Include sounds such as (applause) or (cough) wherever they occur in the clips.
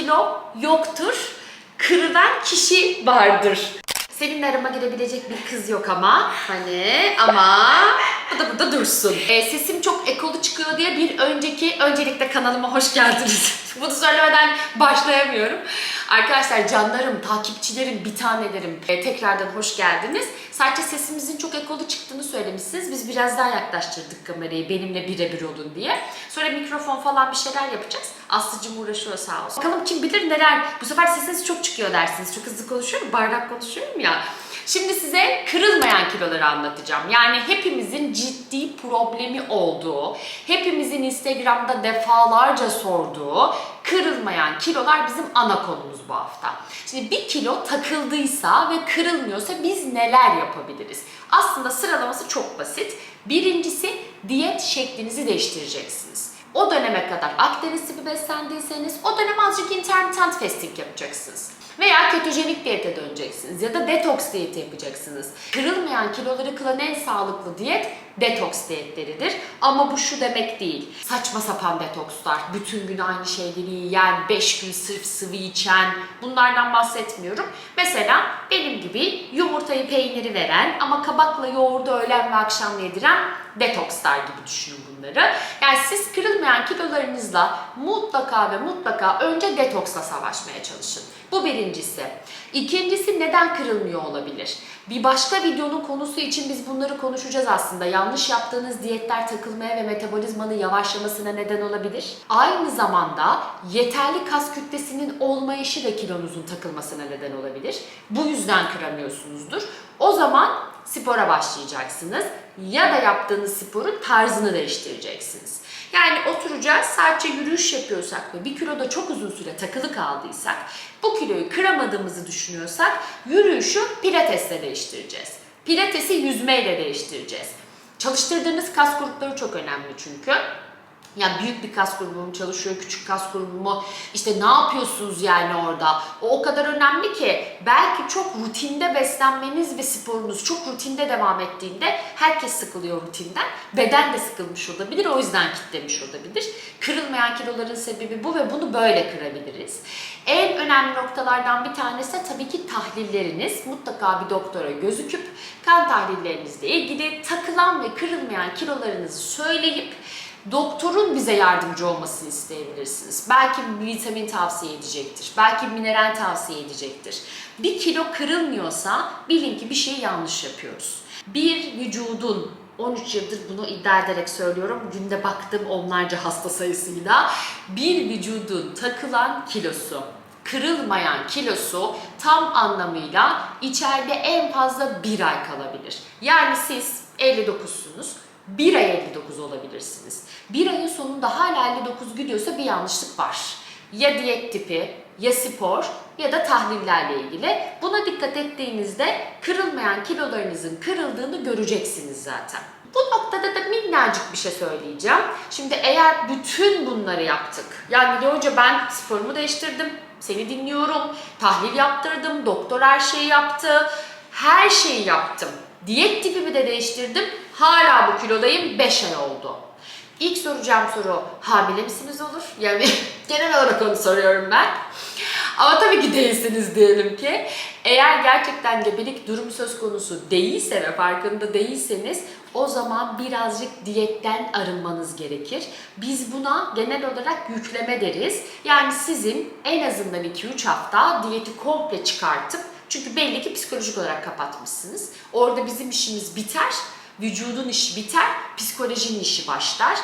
kilo yoktur. Kırılan kişi vardır. Senin arama girebilecek bir kız yok ama hani ama bu da burada dursun. Ee, sesim çok ekolu çıkıyor diye bir önceki öncelikle kanalıma hoş geldiniz. (laughs) Bunu söylemeden başlayamıyorum. Arkadaşlar canlarım, takipçilerim, bir tanelerim ee, tekrardan hoş geldiniz. Sadece sesimizin çok ekolu çıktığını söylemişsiniz. Biz biraz daha yaklaştırdık kamerayı benimle birebir olun diye. Sonra mikrofon falan bir şeyler yapacağız. Aslıcım uğraşıyor sağ olsun. Bakalım kim bilir neler. Bu sefer sesiniz çok çıkıyor dersiniz. Çok hızlı konuşuyorum, bardak konuşuyorum ya. Şimdi size kırılmayan kiloları anlatacağım. Yani hepimizin ciddi problemi olduğu, hepimizin Instagram'da defalarca sorduğu kırılmayan kilolar bizim ana konumuz bu hafta. Şimdi bir kilo takıldıysa ve kırılmıyorsa biz neler yapabiliriz? Aslında sıralaması çok basit. Birincisi diyet şeklinizi değiştireceksiniz. O döneme kadar Akdeniz tipi beslendiyseniz o dönem azıcık intermittent fasting yapacaksınız. Veya ketojenik diyete döneceksiniz ya da detoks diyeti yapacaksınız. Kırılmayan kiloları kılan en sağlıklı diyet detoks diyetleridir. Ama bu şu demek değil. Saçma sapan detokslar, bütün gün aynı şeyleri yiyen, 5 gün sırf sıvı içen bunlardan bahsetmiyorum. Mesela benim gibi yumurtayı peyniri veren ama kabakla yoğurdu öğlen ve akşam yediren detokslar gibi düşünün bunları. Yani siz kırılmayan kilolarınızla mutlaka ve mutlaka önce detoksla savaşmaya çalışın. Bu birincisi. İkincisi neden kırılmıyor olabilir? Bir başka videonun konusu için biz bunları konuşacağız aslında. Yanlış yaptığınız diyetler takılmaya ve metabolizmanın yavaşlamasına neden olabilir. Aynı zamanda yeterli kas kütlesinin olmayışı da kilonuzun takılmasına neden olabilir. Bu yüzden kıramıyorsunuzdur. O zaman spora başlayacaksınız ya da yaptığınız sporun tarzını değiştireceksiniz. Yani oturacağız sadece yürüyüş yapıyorsak ve bir kiloda çok uzun süre takılı kaldıysak, bu kiloyu kıramadığımızı düşünüyorsak yürüyüşü pilatesle değiştireceğiz. Pilatesi yüzmeyle değiştireceğiz. Çalıştırdığınız kas grupları çok önemli çünkü. Yani büyük bir kas grubu çalışıyor, küçük kas grubu mu? İşte ne yapıyorsunuz yani orada? O o kadar önemli ki belki çok rutinde beslenmeniz ve sporunuz çok rutinde devam ettiğinde herkes sıkılıyor rutinden. Beden de sıkılmış olabilir, o yüzden kitlemiş olabilir. Kırılmayan kiloların sebebi bu ve bunu böyle kırabiliriz. En önemli noktalardan bir tanesi tabii ki tahlilleriniz. Mutlaka bir doktora gözüküp kan tahlillerinizle ilgili takılan ve kırılmayan kilolarınızı söyleyip doktorun bize yardımcı olmasını isteyebilirsiniz. Belki vitamin tavsiye edecektir. Belki mineral tavsiye edecektir. Bir kilo kırılmıyorsa bilin ki bir şey yanlış yapıyoruz. Bir vücudun 13 yıldır bunu iddia ederek söylüyorum. Günde baktım onlarca hasta sayısıyla. Bir vücudun takılan kilosu kırılmayan kilosu tam anlamıyla içeride en fazla bir ay kalabilir. Yani siz 59'sunuz. Bir ay 59 olabilirsiniz. Bir ayın sonunda hala 59 gidiyorsa bir yanlışlık var. Ya diyet tipi, ya spor ya da tahlillerle ilgili. Buna dikkat ettiğinizde kırılmayan kilolarınızın kırıldığını göreceksiniz zaten. Bu noktada da minnacık bir şey söyleyeceğim. Şimdi eğer bütün bunları yaptık. Yani Mine Hoca ben sporumu değiştirdim. Seni dinliyorum. Tahlil yaptırdım. Doktor her şeyi yaptı. Her şeyi yaptım. Diyet tipimi de değiştirdim. Hala bu kilodayım. 5 ay oldu. İlk soracağım soru hamile misiniz olur? Yani (laughs) genel olarak onu soruyorum ben. Ama tabii ki değilsiniz diyelim ki. Eğer gerçekten gebelik durumu söz konusu değilse ve farkında değilseniz o zaman birazcık diyetten arınmanız gerekir. Biz buna genel olarak yükleme deriz. Yani sizin en azından 2-3 hafta diyeti komple çıkartıp çünkü belli ki psikolojik olarak kapatmışsınız. Orada bizim işimiz biter, vücudun işi biter, psikolojinin işi başlar.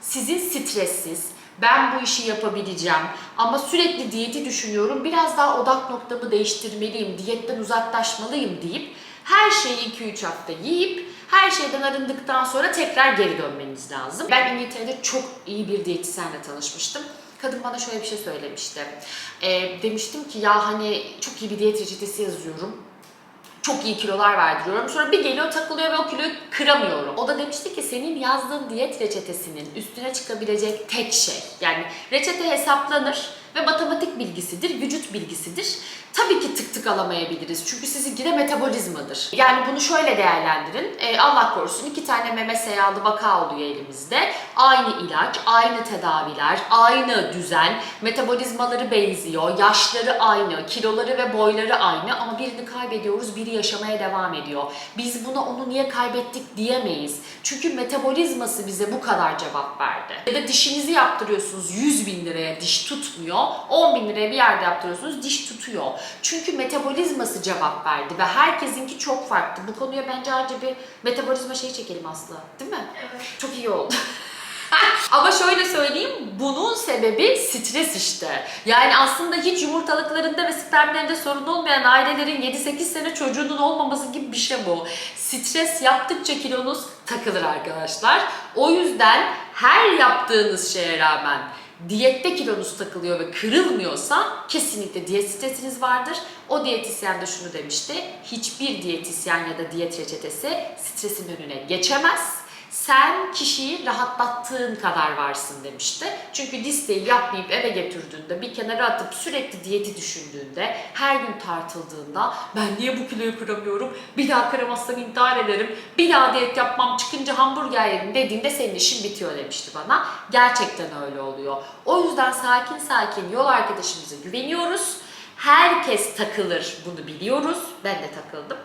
Sizin stressiz, ben bu işi yapabileceğim ama sürekli diyeti düşünüyorum, biraz daha odak noktamı değiştirmeliyim, diyetten uzaklaşmalıyım deyip her şeyi 2-3 hafta yiyip her şeyden arındıktan sonra tekrar geri dönmeniz lazım. Ben İngiltere'de çok iyi bir diyetisyenle tanışmıştım. Kadın bana şöyle bir şey söylemişti. Ee, demiştim ki ya hani çok iyi bir diyet reçetesi yazıyorum çok iyi kilolar verdiriyorum. Sonra bir geliyor takılıyor ve o kiloyu kıramıyorum. O da demişti ki senin yazdığın diyet reçetesinin üstüne çıkabilecek tek şey. Yani reçete hesaplanır ve matematik bilgisidir, vücut bilgisidir. Tabii ki tık tık alamayabiliriz çünkü sizinki de metabolizmadır. Yani bunu şöyle değerlendirin. Ee, Allah korusun iki tane meme seyalı vaka oluyor elimizde. Aynı ilaç, aynı tedaviler, aynı düzen, metabolizmaları benziyor, yaşları aynı, kiloları ve boyları aynı ama birini kaybediyoruz, biri yaşamaya devam ediyor. Biz buna onu niye kaybettik diyemeyiz. Çünkü metabolizması bize bu kadar cevap verdi. Ya da dişinizi yaptırıyorsunuz 100 bin liraya diş tutmuyor, 10 bin liraya bir yerde yaptırıyorsunuz diş tutuyor. Çünkü metabolizması cevap verdi ve herkesinki çok farklı. Bu konuya bence ayrıca bir metabolizma şeyi çekelim Aslı. Değil mi? Evet. Çok iyi oldu. (laughs) Ama şöyle söyleyeyim, bunun sebebi stres işte. Yani aslında hiç yumurtalıklarında ve spermlerinde sorun olmayan ailelerin 7-8 sene çocuğunun olmaması gibi bir şey bu. Stres yaptıkça kilonuz takılır arkadaşlar. O yüzden her yaptığınız şeye rağmen diyette kilonuz takılıyor ve kırılmıyorsa kesinlikle diyet stresiniz vardır. O diyetisyen de şunu demişti. Hiçbir diyetisyen ya da diyet reçetesi stresin önüne geçemez. Sen kişiyi rahatlattığın kadar varsın demişti. Çünkü listeyi yapmayıp eve götürdüğünde, bir kenara atıp sürekli diyeti düşündüğünde, her gün tartıldığında ben niye bu kiloyu kıramıyorum, bir daha kıramazsam intihar ederim, bir daha diyet yapmam, çıkınca hamburger yerim dediğinde senin işin bitiyor demişti bana. Gerçekten öyle oluyor. O yüzden sakin sakin yol arkadaşımıza güveniyoruz. Herkes takılır bunu biliyoruz. Ben de takıldım.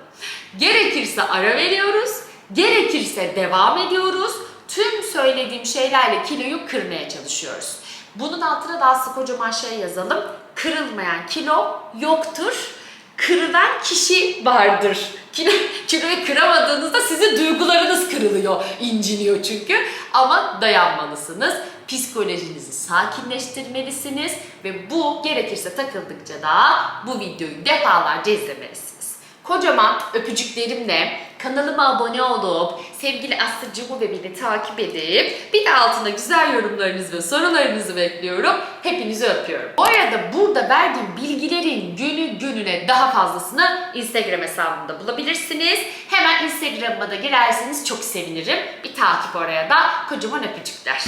Gerekirse ara veriyoruz. Gerekirse devam ediyoruz. Tüm söylediğim şeylerle kiloyu kırmaya çalışıyoruz. Bunun altına da aslında kocaman şey yazalım. Kırılmayan kilo yoktur. Kırılan kişi vardır. Kilo, kiloyu kıramadığınızda sizin duygularınız kırılıyor, inciniyor çünkü. Ama dayanmalısınız. Psikolojinizi sakinleştirmelisiniz ve bu gerekirse takıldıkça da bu videoyu defalarca izlemelisiniz. Kocaman öpücüklerimle kanalıma abone olup sevgili Aslıcığımı ve beni takip edip bir de altına güzel yorumlarınızı ve sorularınızı bekliyorum. Hepinizi öpüyorum. Bu arada burada verdiğim bilgilerin günü gününe daha fazlasını Instagram hesabımda bulabilirsiniz. Hemen Instagram'a da girerseniz çok sevinirim. Bir takip oraya da kocaman öpücükler.